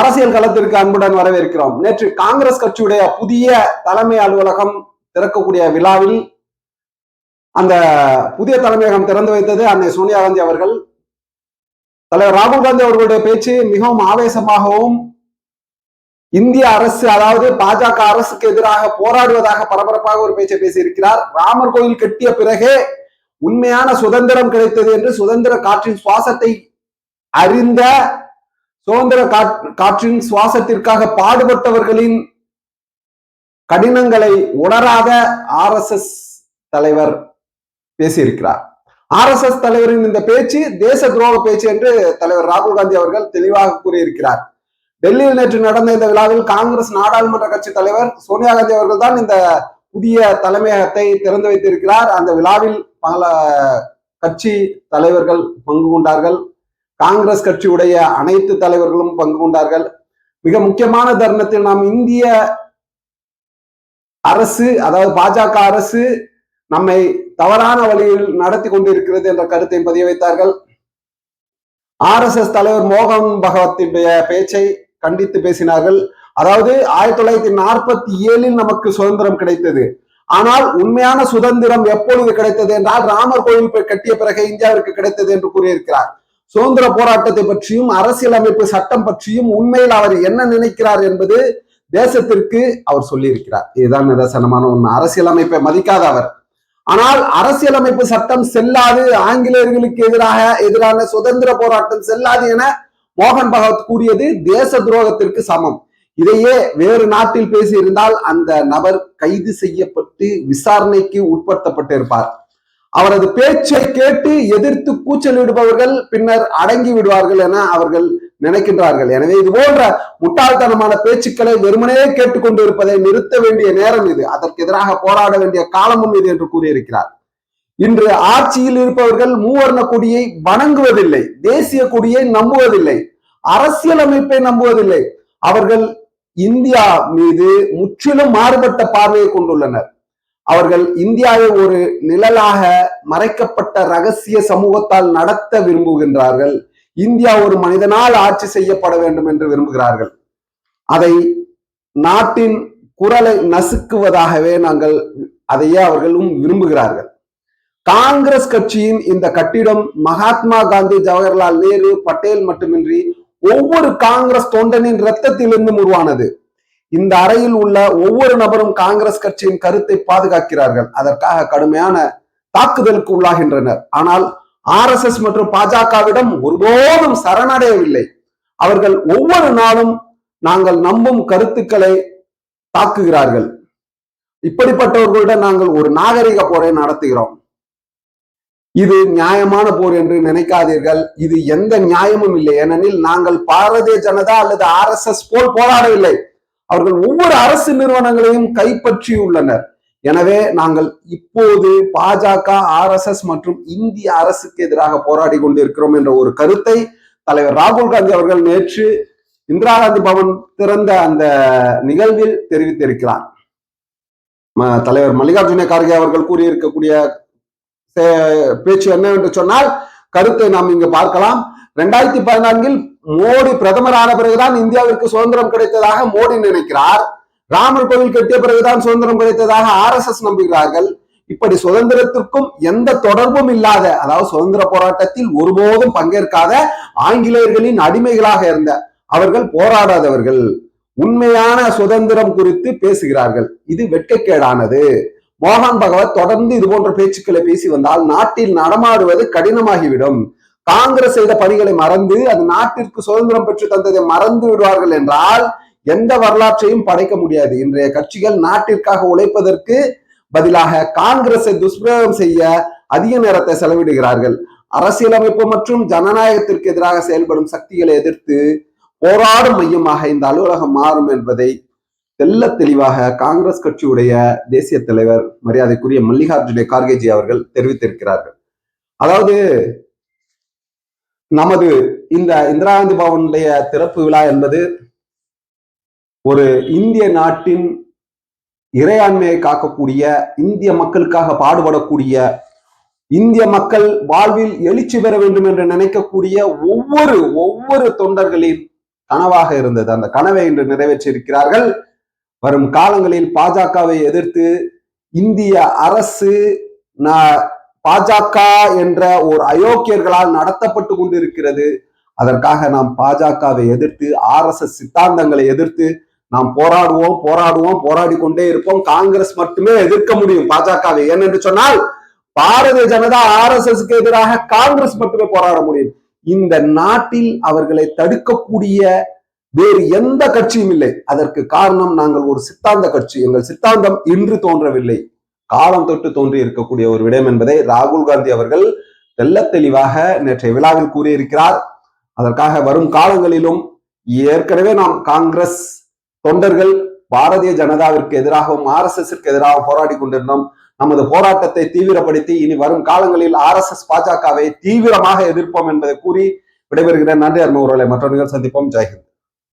அரசியல் களத்திற்கு அன்புடன் வரவேற்கிறோம். நேற்று காங்கிரஸ் கட்சியுடைய புதிய தலைமை அலுவலகம் திறக்கக்கூடிய விழாவில் அந்த புதிய தலைமையகம் திறந்து வைத்தது அன்னை சோனியா காந்தி அவர்கள். தலைவர் ராகுல் காந்தி அவர்களுடைய பேச்சு மிகவும் ஆவேசமாகவும் இந்திய அரசு அதாவது பாஜக அரசுக்கு எதிராக போராடுவதாக பரபரப்பாக ஒரு பேச்சை பேசியிருக்கிறார். ராமர் கோயில் கட்டிய பிறகே உண்மையான சுதந்திரம் கிடைத்தது என்று சுதந்திர காற்றின் சுவாசத்தை அறிந்த சுதந்திர காற்றின் சுவாசத்திற்காக பாடுபட்டவர்களின் கடினங்களை உணராத ஆர் எஸ் எஸ் தலைவர் பேசியிருக்கிறார். ஆர் எஸ் எஸ் தலைவரின் இந்த பேச்சு தேச துரோக பேச்சு என்று தலைவர் ராகுல் காந்தி அவர்கள் தெளிவாக கூறியிருக்கிறார். டெல்லியில் நேற்று நடந்த இந்த விழாவில் காங்கிரஸ் நாடாளுமன்ற கட்சி தலைவர் சோனியா காந்தி அவர்கள் தான் இந்த புதிய தலைமையகத்தை திறந்து வைத்திருக்கிறார். அந்த விழாவில் பல கட்சி தலைவர்கள் பங்கு கொண்டார்கள். காங்கிரஸ் கட்சியுடைய அனைத்து தலைவர்களும் பங்கு கொண்டார்கள். மிக முக்கியமான தருணத்தில் நாம் இந்திய அரசு அதாவது பாஜக அரசு நம்மை தவறான வழியில் நடத்தி கொண்டிருக்கிறது என்ற கருத்தை பதிய வைத்தார்கள். ஆர் எஸ் எஸ் தலைவர் மோகன் பகவத்தினுடைய பேச்சை கண்டித்து பேசினார்கள். அதாவது ஆயிரத்தி தொள்ளாயிரத்தி நாற்பத்தி ஏழில் நமக்கு சுதந்திரம் கிடைத்தது. ஆனால் உண்மையான சுதந்திரம் எப்பொழுது கிடைத்தது என்றால் ராமர் கோயில் கட்டிய பிறகு இந்தியாவிற்கு கிடைத்தது என்று கூறியிருக்கிறார். சுதந்திர போராட்டத்தை பற்றியும் அரசியலமைப்பு சட்டம் பற்றியும் உண்மையில் அவர் என்ன நினைக்கிறார் என்பது தேசத்திற்கு அவர் சொல்லியிருக்கிறார். இதுதான் நிதர்சனமான உண்மை. அரசியலமைப்பை மதிக்காத அவர். ஆனால் அரசியலமைப்பு சட்டம் செல்லாது ஆங்கிலேயர்களுக்கு எதிராக எதிரான சுதந்திர போராட்டம் செல்லாது என மோகன் பகவத் கூறியது தேச துரோகத்திற்கு சமம். இதையே வேறு நாட்டில் பேசியிருந்தால் அந்த நபர் கைது செய்யப்பட்டு விசாரணைக்கு உட்படுத்தப்பட்டிருப்பார். அவரது பேச்சை கேட்டு எதிர்த்து கூச்சலிடுபவர்கள் பின்னர் அடங்கி விடுவார்கள் என அவர்கள் நினைக்கின்றார்கள். எனவே இது போன்ற முட்டாள்தனமான பேச்சுக்களை வெறுமனே கேட்டுக்கொண்டு இருப்பதை நிறுத்த வேண்டிய நேரம் இது. அதற்கு எதிராக போராட வேண்டிய காலமும் இது என்று கூறியிருக்கிறார். இன்று ஆட்சியில் இருப்பவர்கள் மூவர்ண கொடியை வணங்குவதில்லை தேசிய கொடியை நம்புவதில்லை அரசியலமைப்பை நம்புவதில்லை. அவர்கள் இந்தியா மீது முற்றிலும் மாறுபட்ட பார்வையை கொண்டுள்ளனர். அவர்கள் இந்தியாவை ஒரு நிழலாக மறைக்கப்பட்ட ரகசிய சமூகத்தால் நடத்த விரும்புகின்றார்கள். இந்தியா ஒரு மனிதனால் ஆட்சி செய்யப்பட வேண்டும் என்று விரும்புகிறார்கள். அதை நாட்டின் குரலை நசுக்குவதாகவே நாங்கள் அதையே அவர்களும் விரும்புகிறார்கள். காங்கிரஸ் கட்சியின் இந்த கட்டிடம் மகாத்மா காந்தி ஜவஹர்லால் நேரு பட்டேல் மட்டுமின்றி ஒவ்வொரு காங்கிரஸ் தொண்டனின் ரத்தத்திலிருந்தும் உருவானது. இந்த அறையில் உள்ள ஒவ்வொரு நபரும் காங்கிரஸ் கட்சியின் கருத்தை பாதுகாக்கிறார்கள். அதற்காக கடுமையான தாக்குதலுக்கு உள்ளாகின்றனர். ஆனால் ஆர் எஸ் எஸ் மற்றும் பாஜகவிடம் ஒருபோதும் சரணடையவில்லை. அவர்கள் ஒவ்வொரு நாளும் நாங்கள் நம்பும் கருத்துக்களை தாக்குகிறார்கள். இப்படிப்பட்டவர்களுடன் நாங்கள் ஒரு நாகரிக போரை நடத்துகிறோம். இது நியாயமான போர் என்று நினைக்காதீர்கள். இது எந்த நியாயமும் இல்லை. ஏனெனில் நாங்கள் பாரதிய ஜனதா அல்லது ஆர் எஸ் எஸ் போல் போராடவில்லை. அவர்கள் ஒவ்வொரு அரசு நிறுவனங்களையும் கைப்பற்றியுள்ளனர். எனவே நாங்கள் இப்போது பாஜக ஆர் எஸ் எஸ் மற்றும் இந்திய அரசுக்கு எதிராக போராடி கொண்டிருக்கிறோம் என்ற ஒரு கருத்தை தலைவர் ராகுல் காந்தி அவர்கள் நேற்று இந்திரா காந்தி பவன் திறந்த அந்த நிகழ்வில் தெரிவித்திருக்கிறார். தலைவர் மல்லிகார்ஜுன கார்கே அவர்கள் கூறியிருக்கக்கூடிய பேச்சு என்னவென்று சொன்னால் கருத்தை நாம் இங்கு பார்க்கலாம். ரெண்டாயிரத்தி பதினான்கில் மோடி பிரதமரான பிறகுதான் இந்தியாவிற்கு சுதந்திரம் கிடைத்ததாக மோடி நினைக்கிறார். ராமர் கோவில் கட்டிய பிறகுதான் சுதந்திரம் கிடைத்ததாக ஆர் எஸ் எஸ் நம்புகிறார்கள். இப்படி சுதந்திரத்திற்கும் எந்த தொடர்பும் இல்லாத அதாவது சுதந்திர போராட்டத்தில் ஒருபோதும் பங்கேற்காத ஆங்கிலேயர்களின் அடிமைகளாக இருந்த அவர்கள் போராடாதவர்கள். உண்மையான சுதந்திரம் குறித்து பேசுகிறார்கள். இது வெட்கக்கேடானது. மோகன் பகவத் தொடர்ந்து இது போன்ற பேச்சுக்களை பேசி வந்தால் நாட்டில் நடமாடுவது கடினமாகிவிடும். காங்கிரஸ் செய்த பணிகளை மறந்து அது நாட்டிற்கு சுதந்திரம் பெற்று தந்ததை மறந்து விடுவார்கள் என்றால் எந்த வரலாற்றையும் படைக்க முடியாது. இன்றைய கட்சிகள் நாட்டிற்காக உழைப்பதற்கு பதிலாக காங்கிரஸை துஷ்பிரயோகம் செய்ய அதிக நேரத்தை செலவிடுகிறார்கள். அரசியலமைப்பு மற்றும் ஜனநாயகத்திற்கு எதிராக செயல்படும் சக்திகளை எதிர்த்து போராடும் மையமாக இந்த அலுவலகம் மாறும் என்பதை தெல்ல தெளிவாக காங்கிரஸ் கட்சியுடைய தேசிய தலைவர் மரியாதைக்குரிய மல்லிகார்ஜுன கார்கேஜி அவர்கள் தெரிவித்திருக்கிறார்கள். அதாவது நமது இந்த இந்திரா காந்தி பவனுடைய திறப்பு விழா என்பது ஒரு இந்திய நாட்டின் இறையாண்மையை காக்கக்கூடிய இந்திய மக்களுக்காக பாடுபடக்கூடிய இந்திய மக்கள் வாழ்வில் எழுச்சி பெற வேண்டும் என்று நினைக்கக்கூடிய ஒவ்வொரு ஒவ்வொரு தொண்டர்களின் கனவாக இருந்தது. அந்த கனவை இன்று நிறைவேற்றியிருக்கிறார்கள். வரும் காலங்களில் பாஜகவை எதிர்த்து இந்திய அரசு நான் பாஜக என்ற ஒரு அயோக்கியர்களால் நடத்தப்பட்டு கொண்டிருக்கிறது. அதற்காக நாம் பாஜகவை எதிர்த்து ஆர் எஸ் எஸ் சித்தாந்தங்களை எதிர்த்து நாம் போராடுவோம் போராடுவோம் போராடி கொண்டே இருப்போம். காங்கிரஸ் மட்டுமே எதிர்க்க முடியும் பாஜகவை. ஏனென்று சொன்னால் பாரதிய ஜனதா ஆர் எஸ் எஸ்க்கு எதிராக காங்கிரஸ் மட்டுமே போராட முடியும். இந்த நாட்டில் அவர்களை தடுக்கக்கூடிய வேறு எந்த கட்சியும் இல்லை. அதற்கு காரணம் நாங்கள் ஒரு சித்தாந்த கட்சி. எங்கள் சித்தாந்தம் இன்று தோன்றவில்லை. காலம் தொட்டு தோன்றி இருக்கக்கூடிய ஒரு விடயம் என்பதை ராகுல் காந்தி அவர்கள் தெல்ல தெளிவாக நேற்றைய விழாவில் கூறியிருக்கிறார். அதற்காக வரும் காலங்களிலும் ஏற்கனவே நாம் காங்கிரஸ் தொண்டர்கள் பாரதிய ஜனதாவிற்கு எதிராகவும் ஆர் எஸ் எஸ்க்கு எதிராகவும் போராடி கொண்டிருந்தோம். நமது போராட்டத்தை தீவிரப்படுத்தி இனி வரும் காலங்களில் ஆர் எஸ் எஸ் பாஜகவை தீவிரமாக எதிர்ப்போம் என்பதை கூறி விடைபெறுகிறேன். நன்றி அருமை உறவுகளை. மற்றவர்கள் சந்திப்போம். ஜெய்ஹிந்த்.